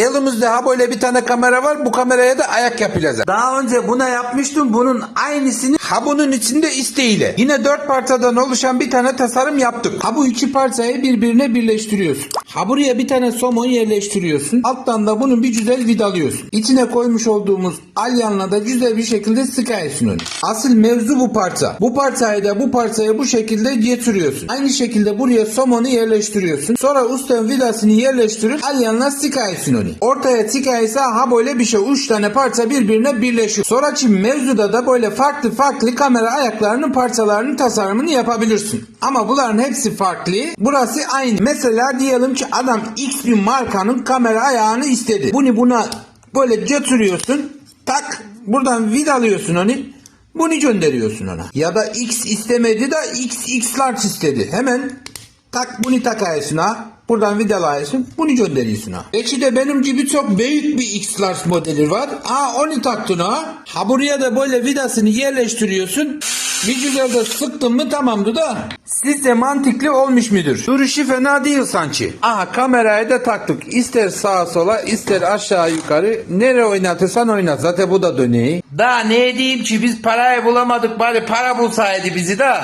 Elimizde ha böyle bir tane kamera var. Bu kameraya da ayak yapacağız. Daha önce buna yapmıştım. Bunun aynısını ha bunun içinde isteğiyle. Yine dört parçadan oluşan bir tane tasarım yaptık. Ha bu iki parçayı birbirine birleştiriyorsun. Ha buraya bir tane somon yerleştiriyorsun. Alttan da bunu bir güzel vidalıyorsun. İçine koymuş olduğumuz alyanla da güzel bir şekilde sıkıyorsun onu. Asıl mevzu bu parça. Bu parçayı da bu parçaya bu şekilde getiriyorsun. Aynı şekilde buraya somonu yerleştiriyorsun. Sonra ustan vidasını yerleştirip alyanla sıkıyorsun onu. Ortaya çıkaysa ha böyle bir şey. Üç tane parça birbirine birleşiyor. Sonraki mevzuda da böyle farklı farklı kamera ayaklarının parçalarının tasarımını yapabilirsin. Ama bunların hepsi farklı. Burası aynı. Mesela diyelim ki adam X bir markanın kamera ayağını istedi. Bunu buna böyle götürüyorsun. Tak buradan vidalıyorsun onu. Bunu gönderiyorsun ona. Ya da X istemedi de X X large istedi. Hemen tak bunu takıyorsun ha. Buradan vidalıyorsun. Bunu gönderiyorsun ha. Peki de benim gibi çok büyük bir X large modeli var. Ha onu taktın ha. Ha buraya da böyle vidasını yerleştiriyorsun. Bir güzel de sıktın mı tamamdı da. Sizce mantıklı olmuş mudur? Duruşu fena değil sanki. Aha kamerayı da taktık. İster sağa sola ister aşağı yukarı. Nere oynatırsan oynat. Zaten bu da döneği. Daha ne diyeyim ki biz parayı bulamadık bari para bulsaydı bizi de.